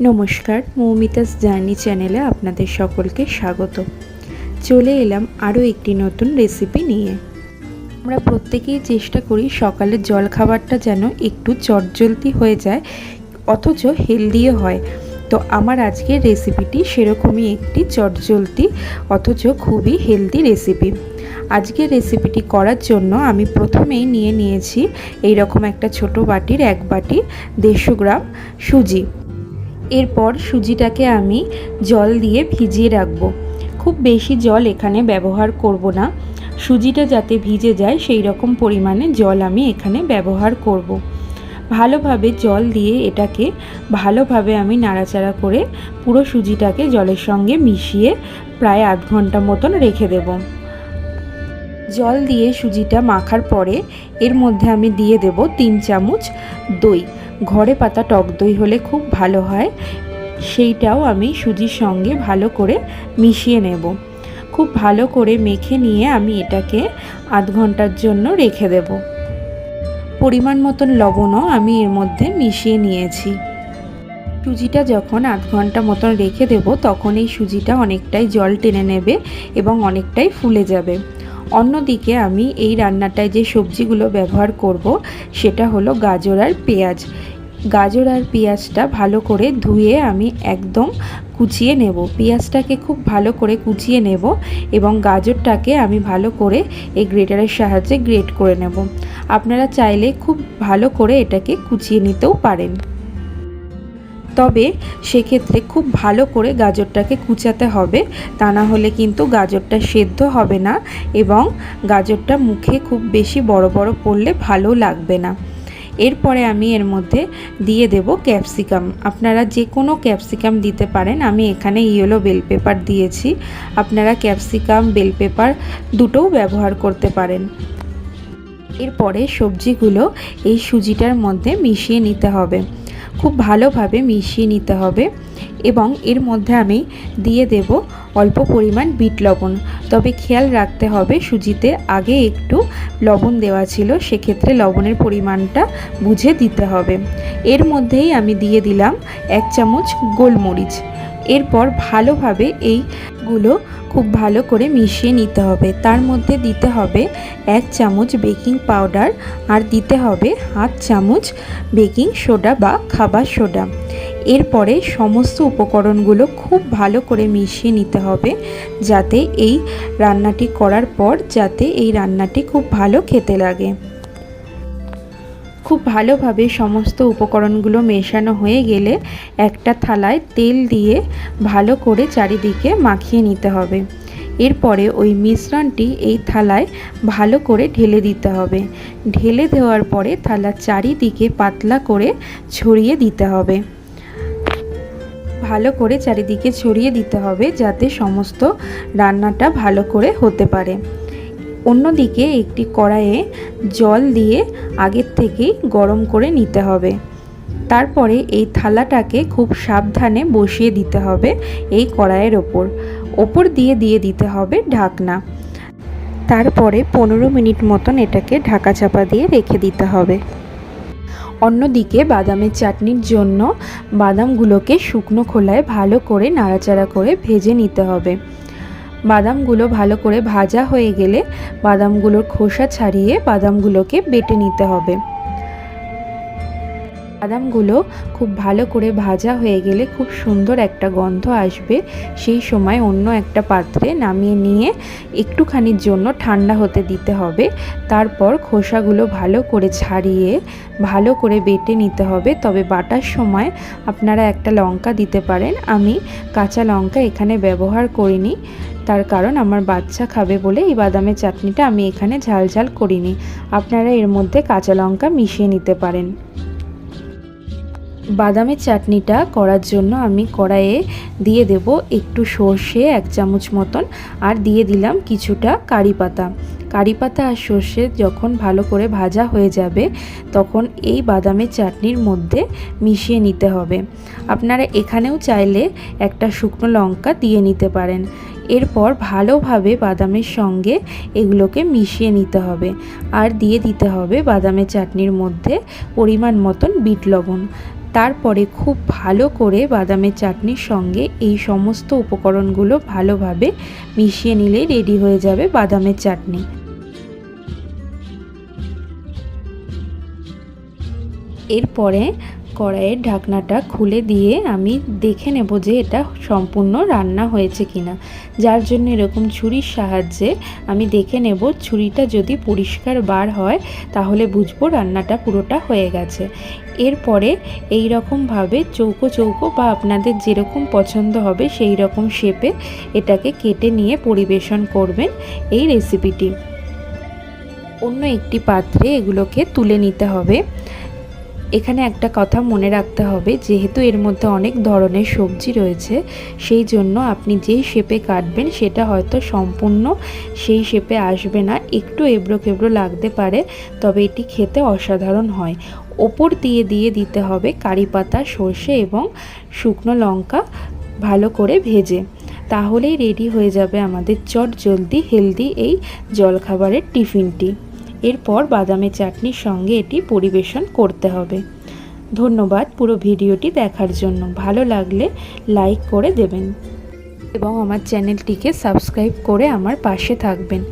নমস্কার, মৌমিতাস জার্নি চ্যানেলে আপনাদের সকলকে স্বাগত। চলে এলাম আরও একটি নতুন রেসিপি নিয়ে। আমরা প্রত্যেকেই চেষ্টা করি সকালের জল খাবারটা যেন একটু চটজলদি হয়ে যায়, অথচ হেলদিও হয়। তো আমার আজকের রেসিপিটি সেরকমই একটি চটজলদি, অথচ খুবই হেলদি রেসিপি আজকের রেসিপিটি করার জন্য আমি প্রথমেই নিয়ে নিয়েছি এই রকম একটা ছোট বাটির এক বাটি দেড়শো গ্রাম সুজি। এরপর সুজিটাকে আমি জল দিয়ে ভিজিয়ে রাখব। খুব বেশি জল এখানে ব্যবহার করব না। সুজিটা যাতে ভিজে যায় সেই রকম পরিমাণে জল আমি এখানে ব্যবহার করব। ভালোভাবে জল দিয়ে এটাকে ভালোভাবে আমি নাড়াচাড়া করে পুরো সুজিটাকে জলের সঙ্গে মিশিয়ে প্রায় আধ ঘণ্টা মতন রেখে দেব। জল দিয়ে সুজিটা মাখার পরে এর মধ্যে আমি দিয়ে দেব তিন চামচ দই। ঘরে পাতা টক দই হলে খুব ভালো হয়। সেইটাও আমি সুজির সঙ্গে ভালো করে মিশিয়ে নেব। খুব ভালো করে মেখে নিয়ে আমি এটাকে আধ ঘণ্টার জন্য রেখে দেব। পরিমাণ মতন লবণও আমি এর মধ্যে মিশিয়ে নিয়েছি। সুজিটা যখন আধ ঘণ্টা মতন রেখে দেব, তখন এই সুজিটা অনেকটাই জল টেনে নেবে এবং অনেকটাই ফুলে যাবে। অন্যদিকে আমি এই রান্নাটায় যে সবজিগুলো ব্যবহার করব, সেটা হলো গাজর আর পেঁয়াজ। গাজর আর পেঁয়াজটা ভালো করে ধুয়ে আমি একদম কুচিয়ে নেব। পেঁয়াজটাকে খুব ভালো করে কুচিয়ে নেব এবং গাজরটাকে আমি ভালো করে এই গ্রেটারের সাহায্যে গ্রেট করে নেব। আপনারা চাইলে খুব ভালো করে এটাকে কুচিয়ে নিতেও পারেন। তবে সেক্ষেত্রে খুব ভালো করে গাজরটাকে কুচাতে হবে। তা না হলে কিন্তু গাজরটা সেদ্ধ হবে না এবং গাজরটা মুখে খুব বেশি বড় বড় পড়লে ভালো লাগবে না। এরপরে আমি এর মধ্যে দিয়ে দেব ক্যাপসিকাম। আপনারা যে কোনো ক্যাপসিকাম দিতে পারেন, আমি এখানে ইয়েলো বেল পেপার দিয়েছি। আপনারা ক্যাপসিকাম, বেল পেপার দুটোও ব্যবহার করতে পারেন। এরপরে সবজিগুলো এই সুজিটার মধ্যে মিশিয়ে নিতে হবে। খুব ভালোভাবে মিশিয়ে নিতে হবে এবং এর মধ্যে আমি দিয়ে দেব অল্প পরিমাণ বিট লবণ। তবে খেয়াল রাখতে হবে সুজিতে আগে একটু লবণ দেওয়া ছিল, সেক্ষেত্রে লবণের পরিমাণটা বুঝে দিতে হবে। এর মধ্যেই আমি দিয়ে দিলাম এক চামচ গোলমরিচ। এরপর ভালোভাবে এইগুলো খুব ভালো করে মিশিয়ে নিতে হবে। তার মধ্যে দিতে হবে এক চামচ বেকিং পাউডার আর দিতে হবে হাফ চামচ বেকিং সোডা বা খাবার সোডা। এরপরে সমস্ত উপকরণগুলো খুব ভালো করে মিশিয়ে নিতে হবে যাতে এই রান্নাটি করার পর যাতে এই রান্নাটি খুব ভালো খেতে লাগে। খুব ভালোভাবে সমস্ত উপকরণগুলো মেশানো হয়ে গেলে একটা থালায় তেল দিয়ে ভালো করে চারিদিকে মাখিয়ে নিতে হবে। এরপরে ওই মিশ্রণটি এই থালায় ভালো করে ঢেলে দিতে হবে। ঢেলে দেওয়ার পরে থালার চারিদিকে পাতলা করে ছড়িয়ে দিতে হবে। ভালো করে চারিদিকে ছড়িয়ে দিতে হবে যাতে সমস্ত রান্নাটা ভালো করে হতে পারে। অন্যদিকে একটি কড়াইয়ে জল দিয়ে আগের থেকেই গরম করে নিতে হবে। তারপরে এই থালাটাকে খুব সাবধানে বসিয়ে দিতে হবে এই কড়াইয়ের ওপর। ওপর দিয়ে দিয়ে দিতে হবে ঢাকনা। তারপরে পনেরো মিনিট মতন এটাকে ঢাকা চাপা দিয়ে রেখে দিতে হবে। অন্যদিকে বাদামের চাটনির জন্য বাদামগুলোকে শুকনো খোলায় ভালো করে নাড়াচাড়া করে ভেজে নিতে হবে। বাদামগুলো ভালো করে ভাজা হয়ে গেলে বাদামগুলোর খোসা ছাড়িয়ে বাদামগুলোকে বেটে নিতে হবে। বাদামগুলো খুব ভালো করে ভাজা হয়ে গেলে খুব সুন্দর একটা গন্ধ আসবে। সেই সময় অন্য একটা পাত্রে নামিয়ে নিয়ে একটুখানির জন্য ঠান্ডা হতে দিতে হবে। তারপর খোসাগুলো ভালো করে ছাড়িয়ে, ভালো করে বেটে নিতে হবে। তবে বাটার সময় আপনারা একটা লঙ্কা দিতে পারেন। আমি কাঁচা লঙ্কা এখানে ব্যবহার করিনি। তার কারণ আমার বাচ্চা খাবে বলে এই বাদামের চাটনিটা আমি এখানে ঝাল ঝাল করিনি। আপনারা এর মধ্যে কাঁচা লঙ্কা মিশিয়ে নিতে পারেন। বাদামের চাটনিটা করার জন্য আমি কড়াইয়ে দিয়ে দেব একটু সর্ষে এক চামচ মতন আর দিয়ে দিলাম কিছুটা কারি পাতা। কারি পাতা আর সর্ষে যখন ভালো করে ভাজা হয়ে যাবে, তখন এই বাদামের চাটনির মধ্যে মিশিয়ে নিতে হবে। আপনারা এখানেও চাইলে একটা শুকনো লঙ্কা দিয়ে নিতে পারেন। এরপর ভালোভাবে বাদামের সঙ্গে এগুলোকে মিশিয়ে নিতে হবে। আর দিয়ে দিতে হবে বাদামের চাটনির মধ্যে পরিমাণ মতন বিট লবণ। তারপরে খুব ভালো করে বাদামের চাটনির সঙ্গে এই সমস্ত উপকরণগুলো ভালোভাবে মিশিয়ে নিলে রেডি হয়ে যাবে বাদামের চাটনি। এরপরে কড়াইয়ের ঢাকনাটা খুলে দিয়ে আমি দেখে নেব যে এটা সম্পূর্ণ রান্না হয়েছে কিনা। যার জন্য এরকম ছুরির সাহায্যে আমি দেখে নেব ছুরিটা যদি পরিষ্কার বার হয়, তাহলে বুঝব রান্নাটা পুরোটা হয়ে গেছে। এরপরে এই রকমভাবে চৌকো চৌকো বা আপনাদের যেরকম পছন্দ হবে সেই রকম শেপে এটাকে কেটে নিয়ে পরিবেশন করবেন এই রেসিপিটি। অন্য একটি পাত্রে এগুলোকে তুলে নিতে হবে। এখানে একটা কথা মনে রাখতে হবে, যেহেতু এর মধ্যে অনেক ধরনের সবজি রয়েছে, সেই জন্য আপনি যেই শেপে কাটবেন সেটা হয়তো সম্পূর্ণ সেই শেপে আসবে না, একটু এবড়ো কেবড়ো লাগতে পারে, তবে এটি খেতে অসাধারণ হয়। ওপর দিয়ে দিয়ে দিতে হবে কারি পাতা, সর্ষে এবং শুকনো লঙ্কা ভালো করে ভেজে। তাহলেই রেডি হয়ে যাবে আমাদের চট জলদি হেলদি এই জলখাবারের টিফিনটি। এরপর বাদামের চাটনির সঙ্গে এটি পরিবেশন করতে হবে। ধন্যবাদ পুরো ভিডিওটি দেখার জন্য। ভালো লাগলে লাইক করে দেবেন। এবং আমার চ্যানেলটিকে সাবস্ক্রাইব করে আমার পাশে থাকবেন।